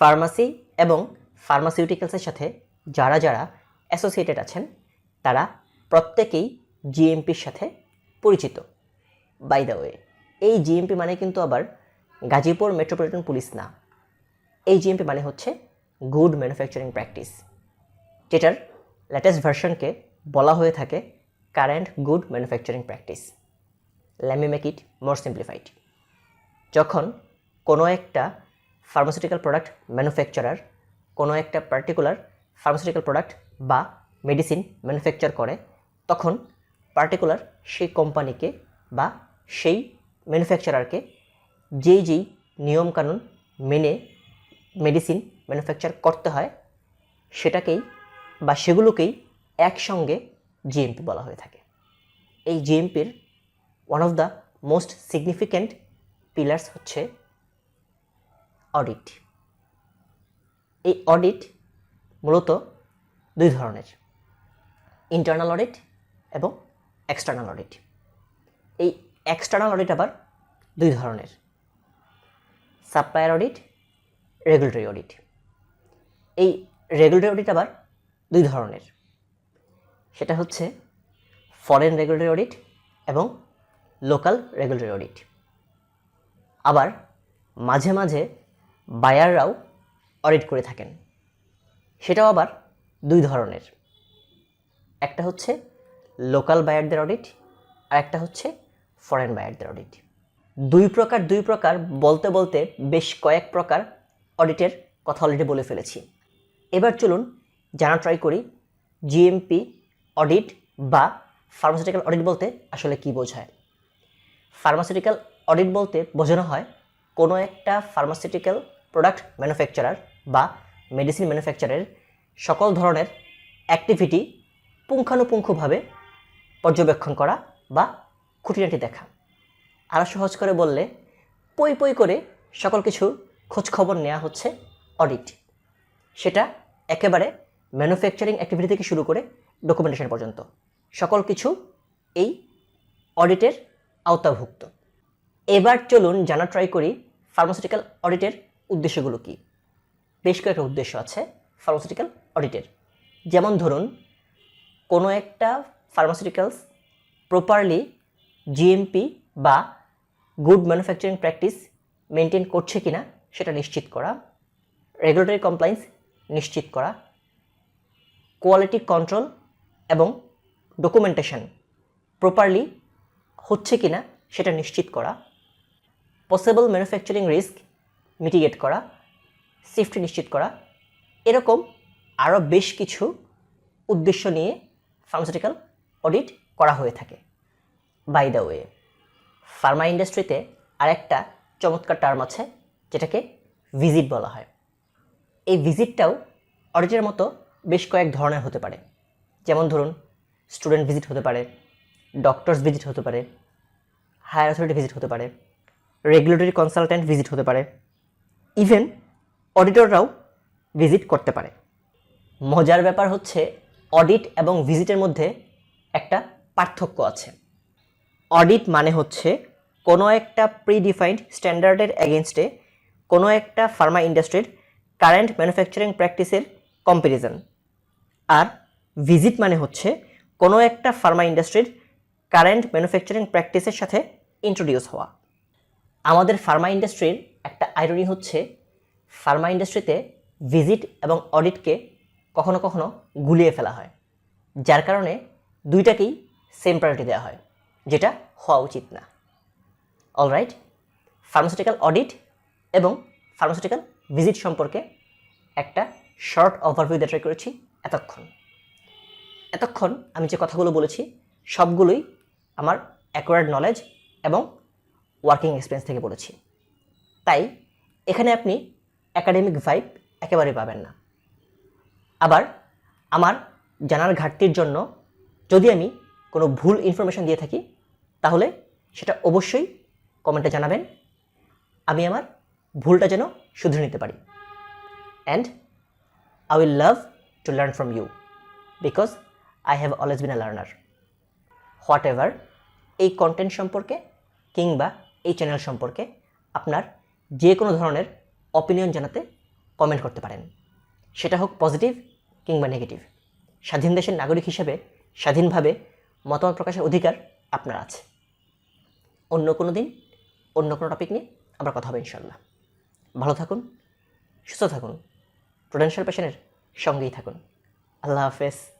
Pharmacy এবং ফার্মাসিউটিক্যালসের সাথে যারা যারা অ্যাসোসিয়েটেড আছেন, তারা প্রত্যেকেই জিএমপির সাথে পরিচিত। বাই দ্য ওয়ে এই জিএমপি মানে কিন্তু আবার গাজীপুর মেট্রোপলিটন পুলিশ না। এই জিএমপি মানে হচ্ছে গুড ম্যানুফ্যাকচারিং প্র্যাকটিস, যেটার লেটেস্ট ভার্সনকে বলা হয়ে থাকে current good manufacturing practice. Let me make it more simplified যখন কোনো একটা ফার্মাসিউটিক্যাল প্রোডাক্ট ম্যানুফ্যাকচারার কোনো একটা পার্টিকুলার ফার্মাসিউটিক্যাল প্রোডাক্ট বা মেডিসিন ম্যানুফ্যাকচার করে, তখন পার্টিকুলার সেই কোম্পানিকে বা সেই ম্যানুফ্যাকচারারকে যেই যেই নিয়মকানুন মেনে মেডিসিন ম্যানুফ্যাকচার করতে হয়, সেটাকেই বা সেগুলোকেই একসঙ্গে জিএমপি বলা হয়ে থাকে। এই জিএমপির one of the most significant pillars হচ্ছে অডিট এই অডিট মূলত দুই ধরনের ইন্টারনাল অডিট এবং এক্সটার্নাল অডিট এই এক্সটার্নাল অডিট আবার দুই ধরনের সাপ্লায়ার অডিট রেগুলেটরি অডিট এই রেগুলেটরি অডিট আবার দুই ধরনের, সেটা হচ্ছে ফরেন রেগুলেটরি অডিট এবং লোকাল রেগুলেটরি অডিট আবার মাঝে মাঝে বায়াররাও অডিট করে থাকেন। সেটাও আবার দুই ধরনের। একটা হচ্ছে লোকাল বায়ারদের অডিট আর একটা হচ্ছে ফরেন বায়ারদের অডিট। দুই প্রকার দুই প্রকার বলতে বলতে বেশ কয়েক প্রকার অডিটের কথা অলরেডি বলে ফেলেছি। এবার চলুন জানা ট্রাই করি জিএমপি অডিট বা ফার্মাসিউটিক্যাল অডিট বলতে আসলে কি বোঝায়। ফার্মাসিউটিক্যাল অডিট বলতে বোঝানো হয় কোনো একটা ফার্মাসিউটিক্যাল প্রোডাক্ট ম্যানুফ্যাকচারার বা মেডিসিন ম্যানুফ্যাকচারের সকল ধরনের অ্যাক্টিভিটি পুঙ্খানুপুঙ্খভাবে পর্যবেক্ষণ করা বা খুঁটিনাটি দেখা। আরও সহজ করে বললে, পই পই করে সকল কিছু খোঁজ খবর নেওয়া হচ্ছে অডিট সেটা একেবারে ম্যানুফ্যাকচারিং অ্যাক্টিভিটি থেকে শুরু করে ডকুমেন্টেশন পর্যন্ত। সকল কিছু এই অডিটের আওতাভুক্ত। এবার চলুন জানা ট্রাই করি ফার্মাসিউটিক্যাল অডিটের উদ্দেশ্যগুলো কি? বেশ কয়েকটা উদ্দেশ্য আছে ফার্মাসিউটিক্যাল অডিটের যেমন ধরুন, কোনো একটা ফার্মাসিউটিক্যালস প্রপারলি জিএমপি বা গুড ম্যানুফ্যাকচারিং প্র্যাকটিস মেনটেন করছে কিনা সেটা নিশ্চিত করা রেগুলেটরি কমপ্লায়েন্স নিশ্চিত করা কোয়ালিটি কন্ট্রোল এবং ডকুমেন্টেশন প্রপারলি হচ্ছে কিনা সেটা নিশ্চিত করা পসিবল ম্যানুফ্যাকচারিং রিস্ক মিটিগেট করা সেফটি নিশ্চিত করা, এরকম আরও বেশ কিছু উদ্দেশ্য নিয়ে ফার্মাসিউটিক্যাল অডিট করা হয়ে থাকে। বাই দ্য ওয়ে ফার্মা ইন্ডাস্ট্রিতে আরেকটা চমৎকার টার্ম আছে, যেটাকে ভিজিট বলা হয়। এই ভিজিটটাও অডিটের মতো বেশ কয়েক ধরনের হতে পারে। যেমন ধরুন স্টুডেন্ট ভিজিট হতে পারে ডক্টরস ভিজিট হতে পারে হায়ার অথরিটি ভিজিট হতে পারে রেগুলেটরি কনসালট্যান্ট ভিজিট হতে পারে। ইভেন অডিটররাও ভিজিট করতে পারে। মজার ব্যাপার হচ্ছে অডিট এবং ভিজিটের মধ্যে একটা পার্থক্য আছে। অডিট মানে হচ্ছে কোনো একটা প্রিডিফাইন্ড স্ট্যান্ডার্ডের এগেনস্টে কোনো একটা ফার্মা ইন্ডাস্ট্রির কারেন্ট ম্যানুফ্যাকচারিং প্র্যাকটিসের কম্প্যারিজন আর ভিজিট মানে হচ্ছে কোনো একটা ফার্মা ইন্ডাস্ট্রির কারেন্ট ম্যানুফ্যাকচারিং প্র্যাকটিসের সাথে ইন্ট্রোডিউস হওয়া। আমাদের ফার্মা ইন্ডাস্ট্রির একটা আইরনি হচ্ছে ফার্মা ইন্ডাস্ট্রিতে ভিজিট এবং অডিটকে কখনো কখনো গুলিয়ে ফেলা হয়, যার কারণে দুইটাকেই সেম প্রায়োরিটি দেওয়া হয়, যেটা হওয়া উচিত না। অলরাইট ফার্মাসিউটিক্যাল অডিট এবং ফার্মাসিউটিক্যাল ভিজিট সম্পর্কে একটা শর্ট ওভারভিউ দিয়ে করেছি এতক্ষণ। এতক্ষণ আমি যে কথাগুলো বলেছি, সবগুলোই আমার অ্যাকোয়ার্ড নলেজ এবং ওয়ার্কিং এক্সপিরিয়েন্স থেকে বলেছি। তাই এখানে আপনি একাডেমিক ভাইব একেবারেই পাবেন না। আবার আমার জানার ঘাটতির জন্য যদি আমি কোনো ভুল ইনফরমেশন দিয়ে থাকি, তাহলে সেটা অবশ্যই কমেন্টে জানাবেন। আমি আমার ভুলটা যেন শুধরে নিতে পারি। And I will love to learn from you because I have always been a learner whatever এই কন্টেন্ট সম্পর্কে কিংবা এই চ্যানেল সম্পর্কে আপনার যে কোনো ধরনের অপিনিয়ন জানাতে কমেন্ট করতে পারেন। সেটা হোক পজিটিভ কিংবা নেগেটিভ স্বাধীন দেশের নাগরিক হিসেবে স্বাধীনভাবে মতামত প্রকাশের অধিকার আপনার আছে। অন্য কোনো দিন, অন্য কোনো টপিক নিয়ে আমরা কথা হবে ইনশাল্লাহ ভালো থাকুন, সুস্থ থাকুন প্রুডেন্সিয়াল পেশনের সঙ্গেই থাকুন। আল্লাহ হাফেজ।